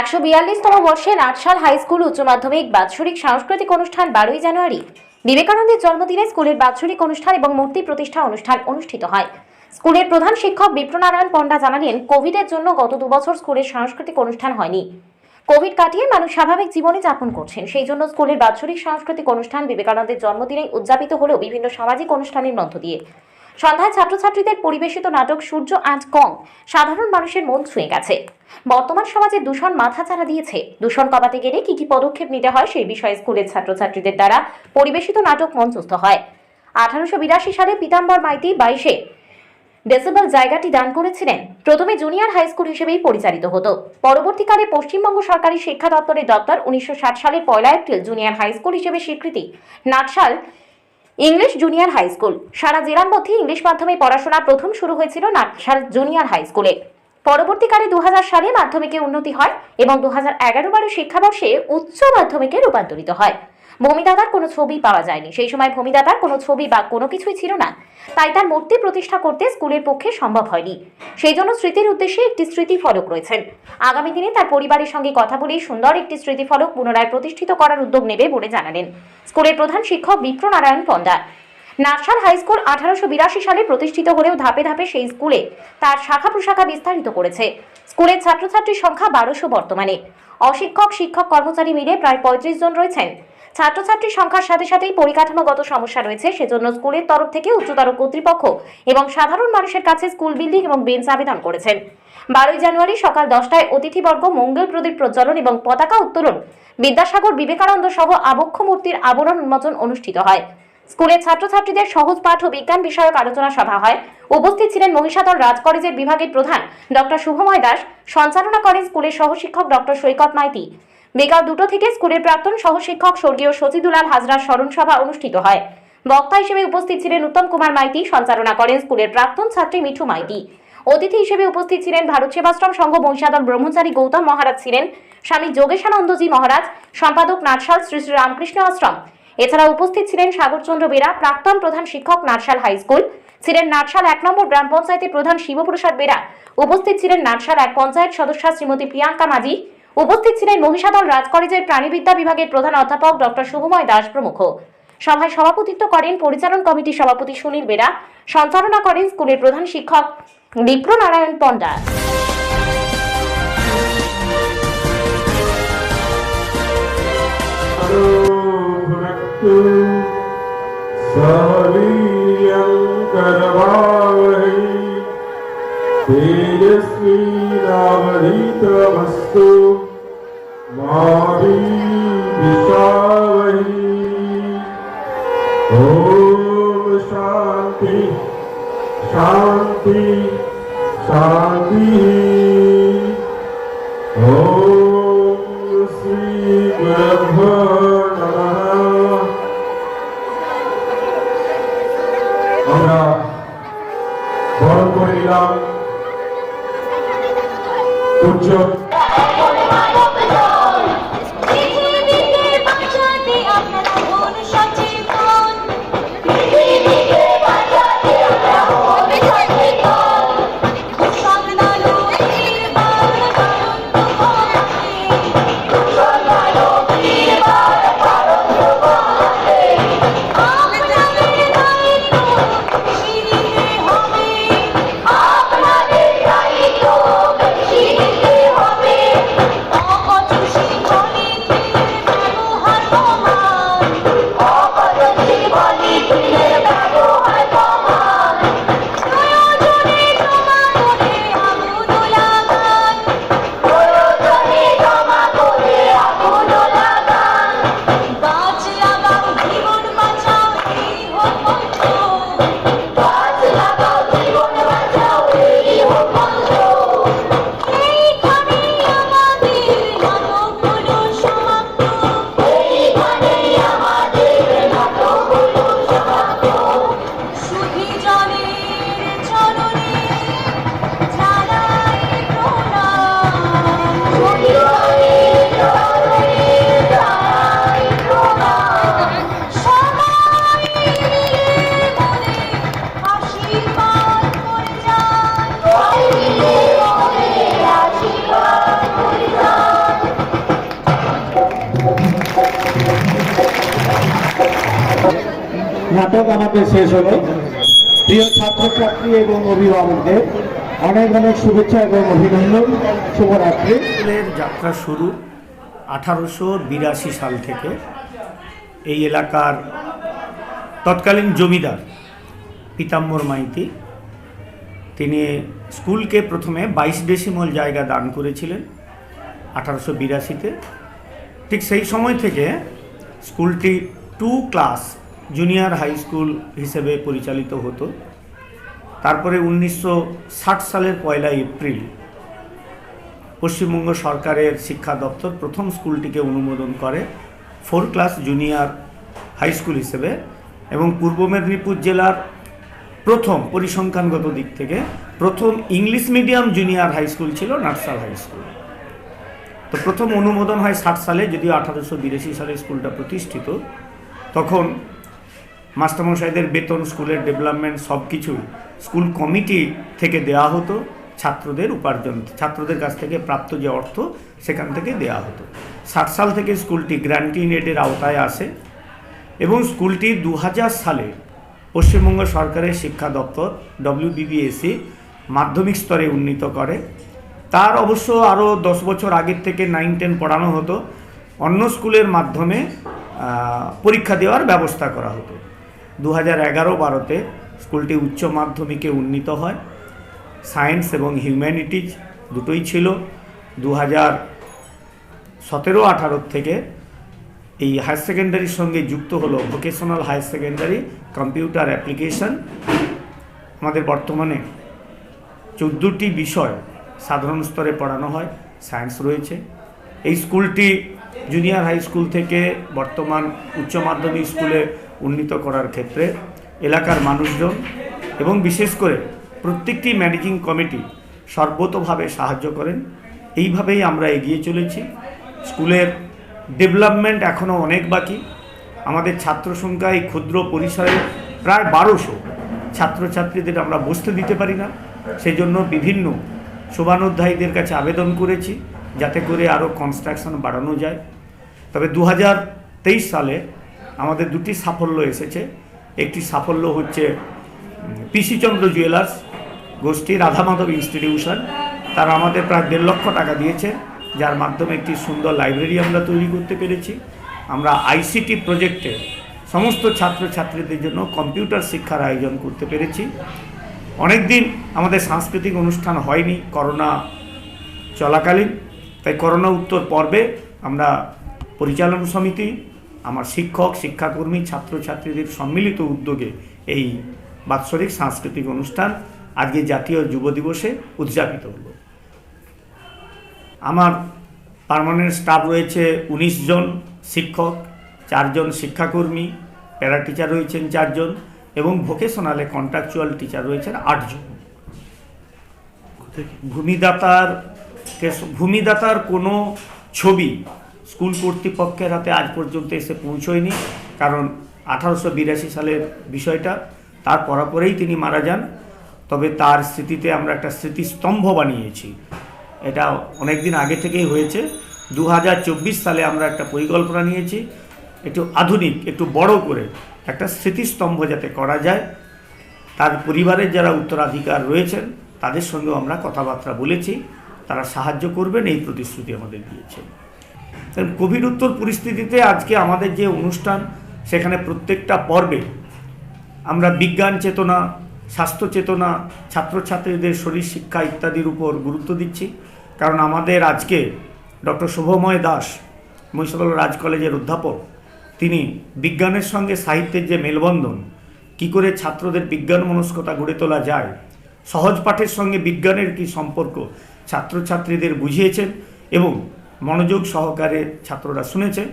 একশো বিয়াল্লিশতম বর্ষে nutshell high school উচ্চ মাধ্যমিক বাৎসরিক সাংস্কৃতিক অনুষ্ঠান বারোই জানুয়ারি। বিবেকানন্দের জন্মদিনে স্কুলের বাৎসরিক অনুষ্ঠান এবং মূর্তি প্রতিষ্ঠা অনুষ্ঠান অনুষ্ঠিত হয়। স্কুলের প্রধান শিক্ষক বিপ্রনারায়ণ পণ্ডা জানালেন, কোভিডের জন্য গত দুবছর স্কুলের সাংস্কৃতিক অনুষ্ঠান হয়নি। কোভিড কাটিয়ে মানুষ স্বাভাবিক জীবনে যাপন করছেন। সেই জন্য স্কুলের বাৎসরিক সাংস্কৃতিক অনুষ্ঠান বিবেকানন্দের জন্মদিনে উদযাপিত হলেও বিভিন্ন সামাজিক অনুষ্ঠানের মধ্য দিয়ে। সন্ধ্যায় ছাত্রছাত্রীদের পরিবেশিত নাটক সূর্য আজ কম সাধারণ মানুষের মন ছুঁয়ে গেছে। বর্তমান সমাজে দূষণ মাথাচাড়া দিয়েছে। দূষণ কমাতে গেলে কি কি পদক্ষেপ নিতে হয় সেই বিষয়ে স্কুলের ছাত্রছাত্রীদের দ্বারা পরিবেশিত নাটক মঞ্চস্থ হয়। আঠারোশো বিরাশি সালে পিতাম্বর মাইতি বাইশে ডেসিবেল জায়গাটি দান করেছিলেন। প্রথমে জুনিয়র হাই স্কুল হিসেবেই পরিচালিত হতো। পরবর্তীকালে পশ্চিমবঙ্গ সরকারি শিক্ষা দপ্তরের দপ্তর উনিশশো সালের পয়লা এপ্রিল জুনিয়র হাই স্কুল হিসেবে স্বীকৃতি। Natshal English junior high school. সারা জেলার মধ্যে ইংলিশ মাধ্যমে পড়াশোনা প্রথম শুরু হয়েছিল নাটশাল জুনিয়র হাই স্কুলে। পরবর্তীকালে দু হাজার সালে মাধ্যমিকে উন্নতি হয় এবং দু হাজার এগারো বারো শিক্ষাবর্ষে উচ্চ মাধ্যমিকে রূপান্তরিত হয়। ভূমিদাতার কোনো ছবি পাওয়া যায়নি। সেই সময় ভূমিদাতার কোনো ছবি বা কোনো কিছুই ছিল না। তাই তার মূর্তি প্রতিষ্ঠা করতে স্কুলের পক্ষে সম্ভব হয়নি। সেই জন্য স্মৃতির উদ্দেশ্যে একটি স্মৃতি ফলক রয়েছেন। আগামী দিনে তার পরিবারের সঙ্গে কথা বলে সুন্দর একটি স্মৃতি ফলক পুনরায় প্রতিষ্ঠিত করার উদ্যোগ নেবে বলে জানালেন। স্কুলের প্রধান শিক্ষক বিপ্রনারায়ণ পণ্ডা নার্সাল হাই স্কুল আঠারোশো বিরাশি সালে প্রতিষ্ঠিত হলেও ধাপে ধাপে সেই স্কুলে তার শাখা প্রশাখা বিস্তারিত করেছে। স্কুলের ছাত্রছাত্রীর সংখ্যা বারোশো বর্তমানে। অশিক্ষক, শিক্ষক, কর্মচারী মিলে প্রায় পঁয়ত্রিশ জন রয়েছেন। ছাত্রছাত্রীর সংখ্যার সাথে সাথেই পরিকাঠামোগত সমস্যা রয়েছে। সেজন্য স্কুলের তরফ থেকে উচ্চতর কর্তৃপক্ষ এবং সাধারণ মানুষের কাছে স্কুল বিল্ডিং এবং বেঞ্চ আবেদন করেছেন। বারোই জানুয়ারি সকাল দশটায় অতিথিবর্গ, মঙ্গল প্রদীপ প্রজ্বলন এবং পতাকা উত্তোলন, বিদ্যাসাগর বিবেকানন্দ সহ আবক্ষ মূর্তির আবরণ উন্মোচন অনুষ্ঠিত হয়। স্কুলের ছাত্রছাত্রীদের সহজ পাঠ ও বিজ্ঞান বিষয়ক আলোচনা সভা হয়। উপস্থিত ছিলেন মহিষাদল রাজ কলেজের বিভাগের প্রধান ডক্টর শুভময় দাস, সঞ্চালনা করেন স্কুলের সহশিক্ষক ডক্টর সৈকত মাইতি। বিকাল দুটো থেকে স্কুলের প্রাক্তন সহশিক্ষক স্বর্গীয় সচিদুলাল হাজরার স্মরণ সভা অনুষ্ঠিত হয়। বক্তা হিসেবে উপস্থিত ছিলেন উত্তম কুমার মাইতি, সঞ্চালনা করেন স্কুলের প্রাক্তন ছাত্রী মিঠু মাইতি। অতিথি হিসেবে উপস্থিত ছিলেন ভারত সেবাশ্রম সংঘ মহিষাদল ব্রহ্মচারী গৌতম মহারাজ ছিলেন, স্বামী যোগেশানন্দজি মহারাজ, সম্পাদক নাটশাল শ্রী শ্রী রামকৃষ্ণ আশ্রম। এছাড়া উপস্থিত ছিলেন সাগরচন্দ্র বেরা, প্রাক্তন প্রধান শিক্ষক নাটশাল হাই স্কুল, ছিলেন নাটশাল এক নম্বর গ্রাম পঞ্চায়েতের প্রধান শিবপ্রসাদ বেরা। উপস্থিত ছিলেন নাটশাল এক পঞ্চায়েত সদস্যা শ্রীমতী প্রিয়াঙ্কা মাঝি উপস্থিত ছিলেন মহিষাদল রাজ কলেজের প্রাণীবিদ্যা বিভাগের প্রধান অধ্যাপক ডক্টর শুভময় দাস প্রমুখ সভায় সভাপতিত্ব করেন পরিচালন কমিটির সভাপতি সুনীল বেরা সঞ্চালনা করেন স্কুলের প্রধান শিক্ষক বিপ্রনারায়ণ পণ্ডা भुनक्तु सवीर्यं મારી વિસાવહી ઓમ શાંતિ શાંતિ શાંતિ ઓમ શ્રી બ્રહ્મ আমরা বরণ করে নিলাম নাটক আমাদের শেষ হলো। প্রিয় ছাত্রছাত্রী এবং অভিভাবকদের অনেক অনেক শুভেচ্ছা এবং অভিনন্দন। শুভরাত্রি। যাত্রা শুরু আঠারোশো বিরাশি সাল থেকে। এই এলাকার তৎকালীন জমিদার পীতাম্বর মাইতি, তিনি স্কুলকে প্রথমে বাইশ ডেসিমল জায়গা দান করেছিলেন আঠারোশো বিরাশিতে। ঠিক সেই সময় থেকে স্কুলটি two class junior high school হিসেবে পরিচালিত হতো। তারপরে উনিশশো ষাট সালের পয়লা এপ্রিল পশ্চিমবঙ্গ সরকারের শিক্ষা দপ্তর প্রথম স্কুলটিকে অনুমোদন করে four class junior high school হিসেবে এবং পূর্ব মেদিনীপুর জেলার প্রথম পরিসংখ্যানগত দিক থেকে প্রথম English medium junior high school ছিল নার্সাল হাই স্কুল। তো প্রথম অনুমোদন হয় ষাট সালে, যদিও আঠারোশো বিরাশি সালে স্কুলটা প্রতিষ্ঠিত। তখন মাস্টারমশাইদের বেতন, স্কুলের ডেভেলপমেন্ট সব কিছুই স্কুল কমিটি থেকে দেওয়া হতো, ছাত্রদের উপার্জন, ছাত্রদের কাছ থেকে প্রাপ্ত যে অর্থ সেখান থেকে দেওয়া হতো। ষাট সাল থেকে স্কুলটি গ্র্যান্টি এডের আওতায় আসে এবং স্কুলটি দু হাজার সালে পশ্চিমবঙ্গ সরকারের শিক্ষা দপ্তর ডব্লিউবিবিএসি মাধ্যমিক স্তরে উন্নীত করে। তার অবশ্য আরও দশ বছর আগের থেকে নাইন, টেন পড়ানো হতো। অন্য স্কুলের মাধ্যমে পরীক্ষা দেওয়ার ব্যবস্থা করা হতো। দু হাজার এগারো বারোতে স্কুলটি উচ্চ মাধ্যমিকে উন্নীত হয়। সায়েন্স এবং হিউম্যানিটিজ দুটোই ছিল। দু হাজার সতেরো আঠারো থেকে এই হায়ার সেকেন্ডারির সঙ্গে যুক্ত হলো vocational higher secondary computer application আমাদের বর্তমানে চোদ্দোটি বিষয় সাধারণ স্তরে পড়ানো হয় সায়েন্স রয়েছে। এই স্কুলটি জুনিয়র হাই স্কুল থেকে বর্তমান উচ্চ মাধ্যমিক স্কুলে উন্নীত করার ক্ষেত্রে এলাকার মানুষজন এবং বিশেষ করে প্রত্যেকটি ম্যানেজিং কমিটি সর্বতভাবে সাহায্য করেন। এইভাবেই আমরা এগিয়ে চলেছি। স্কুলের ডেভেলপমেন্ট এখনও অনেক বাকি। আমাদের ছাত্র সংখ্যা এই ক্ষুদ্র পরিসরে প্রায় বারোশো ছাত্রছাত্রীদের আমরা বসতে দিতে পারি না। সেই জন্য বিভিন্ন শোভানোধ্যায়ীদের কাছে আবেদন করেছি যাতে করে আরও কনস্ট্রাকশন বাড়ানো যায়। তবে দু হাজার তেইশ সালে আমাদের দুটি সাফল্য এসেছে। একটি সাফল্য হচ্ছে পিসিচন্দ্র জুয়েলার্স গোষ্ঠী রাধামাধব ইনস্টিটিউশন তারা আমাদের প্রায় দেড় লক্ষ টাকা দিয়েছে, যার মাধ্যমে একটি সুন্দর লাইব্রেরি আমরা তৈরি করতে পেরেছি। আমরা আইসিটি প্রজেক্টে সমস্ত ছাত্রছাত্রীদের জন্য কম্পিউটার শিক্ষার আয়োজন করতে পেরেছি। অনেক দিন আমাদের সাংস্কৃতিক অনুষ্ঠান হয়নি, করোনা চলাকালীন। তাই করোনা উত্তর পর্বে আমরা পরিচালন সমিতি আমার শিক্ষক শিক্ষাকর্মী ছাত্রছাত্রীদের সম্মিলিত উদ্যোগে এই বাৎসরিক সাংস্কৃতিক অনুষ্ঠান আজকে জাতীয় যুব দিবসে উদযাপিত হলো। আমার পার্মানেন্ট স্টাফ রয়েছে উনিশ জন শিক্ষক চারজন শিক্ষাকর্মী প্যারা টিচার রয়েছেন চারজন এবং ভোকেশনালে কন্ট্রাকচুয়াল টিচার রয়েছেন আটজন ভূমিদাতার ভূমিদাতার কোনো ছবি স্কুল কর্তৃপক্ষের হাতে আজ পর্যন্ত এসে পৌঁছয়নি, কারণ আঠারোশো বিরাশি সালের বিষয়টা, তার পরাপরেই তিনি মারা যান। তবে তার স্মৃতিতে আমরা একটা স্মৃতিস্তম্ভ বানিয়েছি। এটা অনেক দিন আগে থেকেই হয়েছে। দু হাজার চব্বিশ সালে আমরা একটা পরিকল্পনা নিয়েছি, একটু আধুনিক, একটু বড় করে একটা স্মৃতিস্তম্ভ যাতে করা যায়। তার পরিবারের যারা উত্তরাধিকার রয়েছেন, তাদের সঙ্গেও আমরা কথাবার্তা বলেছি। তারা সাহায্য করবেন, এই প্রতিশ্রুতি আমাদের দিয়েছেন। কোভিড উত্তর পরিস্থিতিতে আজকে আমাদের যে অনুষ্ঠান, সেখানে প্রত্যেকটা পর্বে আমরা বিজ্ঞান চেতনা, স্বাস্থ্য চেতনা, ছাত্রছাত্রীদের শরীর শিক্ষা ইত্যাদির উপর গুরুত্ব দিচ্ছি। কারণ আমাদের আজকে ডক্টর শুভময় দাস, মহিষাদল রাজ কলেজের অধ্যাপক, তিনি বিজ্ঞানের সঙ্গে সাহিত্যের যে মেলবন্ধন, কি করে ছাত্রদের বিজ্ঞান মনস্কতা গড়ে তোলা যায়, সহজ পাঠের সঙ্গে বিজ্ঞানের কি সম্পর্ক, ছাত্রছাত্রীদের বুঝিয়েছেন এবং মনোযোগ সহকারে ছাত্ররা শুনেছে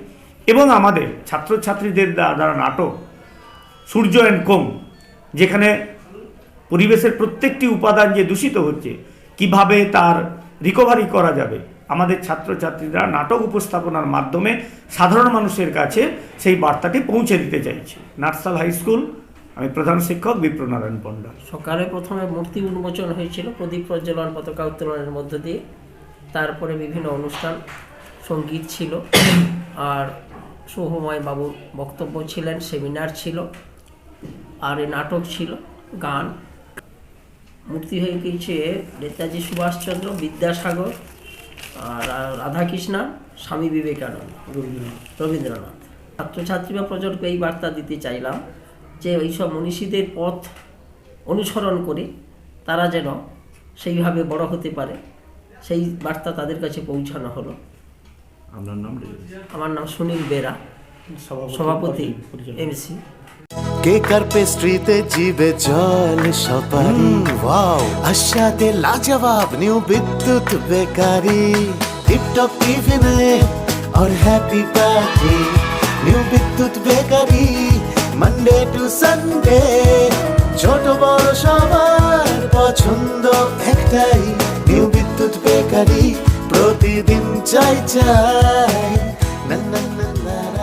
এবং আমাদের ছাত্রছাত্রীদের দ্বা- দ্বারা নাটক, সূর্য অ্যান্ড কোম, যেখানে পরিবেশের প্রত্যেকটি উপাদান যে দূষিত হচ্ছে, কীভাবে তার রিকভারি করা যাবে, আমাদের ছাত্রছাত্রীরা নাটক উপস্থাপনার মাধ্যমে সাধারণ মানুষের কাছে সেই বার্তাটি পৌঁছে দিতে চাইছে। নার্সাল হাই স্কুল, আমি প্রধান শিক্ষক বিপ্রনারায়ণ পণ্ডা সকালে প্রথমে মূর্তি উন্মোচন হয়েছিল প্রদীপ প্রজ্বলন পতাকা উত্তোলনের মধ্য দিয়ে। তারপরে বিভিন্ন অনুষ্ঠান সংগীত ছিল। আর শুভময় বাবুর বক্তব্য ছিলেন সেমিনার ছিল আর এই নাটক ছিল গান। মূর্তি হয়ে গিয়েছে নেতাজি সুভাষচন্দ্র বিদ্যাসাগর আর রাধাকৃষ্ণা স্বামী বিবেকানন্দ রবীন্দ্রনাথ। ছাত্রছাত্রী বা প্রজন্মকে এই বার্তা দিতে চাইলাম যে এইসব মনীষীদের পথ অনুসরণ করে তারা যেন সেইভাবে বড় হতে পারে। সেই বার্তা তাদের কাছে পৌঁছানো হলো আপনার নাম আমার নাম সুনীল বেরা সভাপতি এমসি কেকার পেস্ট্রিতে জিবে জল সপারি ওয়াও আশাতে লাজবাব নিউ বিদ্যুৎ বেকারি টিপটপ টিফিনে और happy party new Bidyut bakery Monday to Sunday ছোট বড় সবার পছন্দ একটাই নিউ বিদ্যুৎ বেকারি প্রতিদিন চাই চাই। না না না না